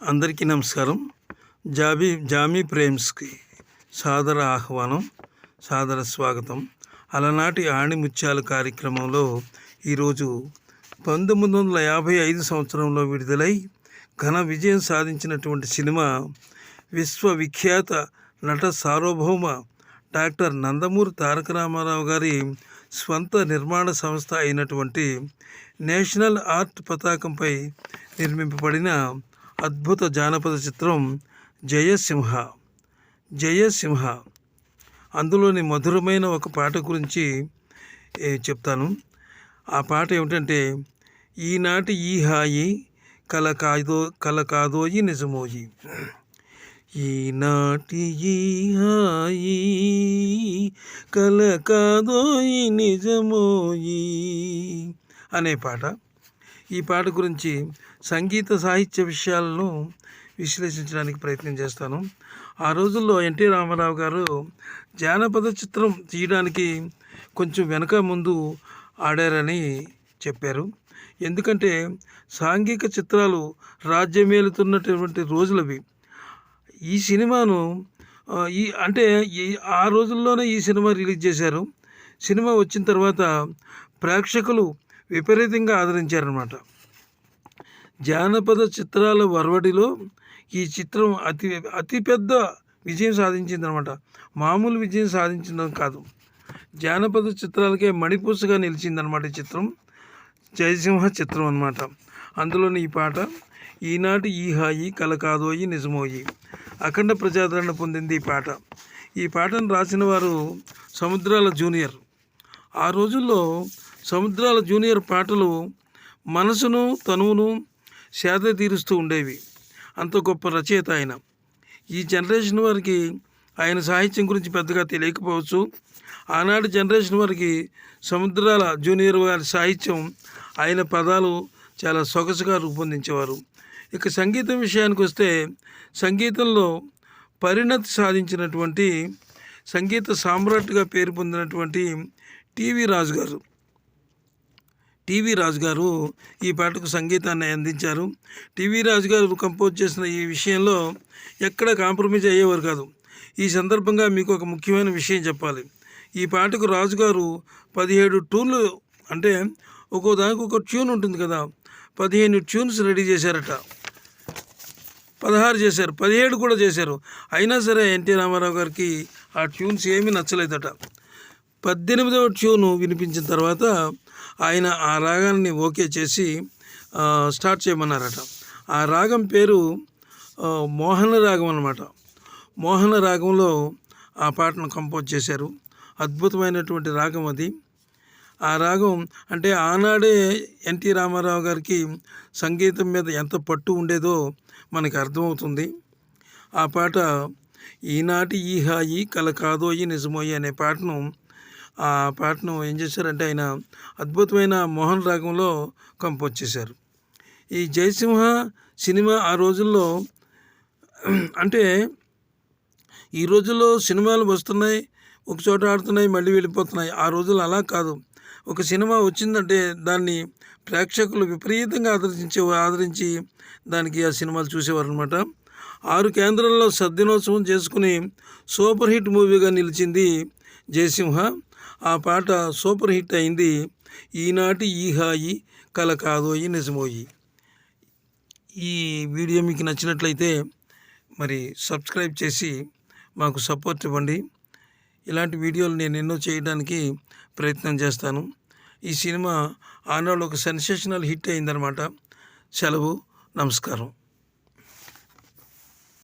అందరికీ నమస్కారం. జాబీ జామీ ప్రేమ్స్కి సాదర ఆహ్వానం సాదర స్వాగతం. అలనాటి ఆణిముత్యాల కార్యక్రమంలో ఈరోజు పంతొమ్మిది వందల యాభై ఐదు సంవత్సరంలో విడుదలై ఘన విజయం సాధించినటువంటి సినిమా విశ్వవిఖ్యాత నట సార్వభౌమ డాక్టర్ నందమూరి తారక రామారావు గారి స్వంత నిర్మాణ సంస్థ అయినటువంటి నేషనల్ ఆర్ట్ పతాకంపై నిర్మింపబడిన అద్భుత జానపద చిత్రం జయసింహ. జయసింహ. అందులోని మధురమైన ఒక పాట గురించి చెప్తాను. ఆ పాట ఏమిటంటే ఈనాటి ఈ హాయి కల కాదో కల కాదోయి నిజమోయి. ఈనాటి ఈ హాయి కల కాదోయి నిజమోయి అనే పాట. ఈ పాట గురించి సంగీత సాహిత్య విషయాలను విశ్లేషించడానికి ప్రయత్నం చేస్తాను. ఆ రోజుల్లో ఎన్టీ రామారావు గారు జానపద చిత్రం తీయడానికి కొంచెం వెనక ముందు ఆడారని చెప్పారు. ఎందుకంటే సాంఘిక చిత్రాలు రాజ్యమేలుతున్నటువంటి రోజులవి. ఈ సినిమాను ఈ అంటే ఈ ఆ రోజుల్లోనే ఈ సినిమా రిలీజ్ చేశారు. సినిమా వచ్చిన తర్వాత ప్రేక్షకులు విపరీతంగా ఆదరించారనమాట జానపద చిత్రాల వరవడిలో ఈ చిత్రం అతి అతిపెద్ద విజయం సాధించిందనమాట మామూలు విజయం సాధించిందని కాదు. జానపద చిత్రాలకే మణిపూసగా నిలిచిందనమాట ఈ చిత్రం. జయసింహ చిత్రం అనమాట అందులోని ఈ పాట ఈనాటి ఈ హాయి కల కాదోయి నిజమోయి అఖండ ప్రజాదరణ పొందింది ఈ పాట. ఈ పాటను రాసిన వారు సముద్రాల జూనియర్. ఆ రోజుల్లో సముద్రాల జూనియర్ పాటలు మనసును తనువును సేద తీరుస్తూ ఉండేవి. అంత గొప్ప రచయిత ఆయన. ఈ జనరేషన్ వారికి ఆయన సాహిత్యం గురించి పెద్దగా తెలియకపోవచ్చు. ఆనాటి జనరేషన్ వారికి సముద్రాల జూనియర్ వారి సాహిత్యం ఆయన పదాలు చాలా సొగసుగా రూపొందించేవారు. ఇక సంగీతం విషయానికి వస్తే సంగీతంలో పరిణతి సాధించినటువంటి సంగీత సామ్రాట్గా పేరు పొందినటువంటి టీవీ రాజు గారు టీవీ రాజు గారు ఈ పాటకు సంగీతాన్ని అందించారు. టీవీ రాజు గారు కంపోజ్ చేసిన ఈ విషయంలో ఎక్కడ కాంప్రమైజ్ అయ్యేవారు కాదు. ఈ సందర్భంగా మీకు ఒక ముఖ్యమైన విషయం చెప్పాలి. ఈ పాటకు రాజు గారు పదిహేడు ట్యూన్లు అంటే ఒక్కో దానికి ఒక ట్యూన్ ఉంటుంది కదా పదిహేను ట్యూన్స్ రెడీ చేశారట. పదహారు చేశారు పదిహేడు కూడా చేశారు. అయినా సరే ఎన్టీ రామారావు గారికి ఆ ట్యూన్స్ ఏమీ నచ్చలేదట. పద్దెనిమిదవ ట్యూను వినిపించిన తర్వాత ఆయన ఆ రాగాన్ని ఓకే చేసి స్టార్ట్ చేయమన్నారట. ఆ రాగం పేరు మోహన రాగం అన్నమాట. మోహన రాగంలో ఆ పాటను కంపోజ్ చేశారు. అద్భుతమైనటువంటి రాగం అది. ఆ రాగం అంటే ఆనాడే ఎన్టీ రామారావు గారికి సంగీతం మీద ఎంత పట్టు ఉండేదో మనకి అర్థమవుతుంది. ఆ పాట ఈనాటి ఈ హాయి కల కాదోయి నిజమోయి అనే పాటను ఆ పాటను ఏం చేశారంటే ఆయన అద్భుతమైన మోహన్ రాగంలో కంపోజ్ చేశారు. ఈ జయసింహ సినిమా ఆ రోజుల్లో అంటే ఈ రోజుల్లో సినిమాలు వస్తున్నాయి ఒక చోట ఆడుతున్నాయి మళ్ళీ వెళ్ళిపోతున్నాయి. ఆ రోజులు అలా కాదు. ఒక సినిమా వచ్చిందంటే దాన్ని ప్రేక్షకులు విపరీతంగా ఆదరించే ఆదరించి దానికి ఆ సినిమాలు చూసేవారు అనమాట ఆరు కేంద్రాల్లో సద్దినోత్సవం చేసుకుని సూపర్ హిట్ మూవీగా నిలిచింది జయసింహ. ఆ పాట సూపర్ హిట్ అయింది. ఈనాటి ఈ హాయి కల కాదోయి నిజమోయి. ఈ వీడియో మీకు నచ్చినట్లయితే మరి సబ్స్క్రైబ్ చేసి మాకు సపోర్ట్ ఇవ్వండి. ఇలాంటి వీడియోలు నేను ఎన్నో చేయడానికి ప్రయత్నం చేస్తాను. ఈ సినిమా ఆనాడు ఒక సెన్సేషనల్ హిట్ అయిందనమాట సెలవు నమస్కారం.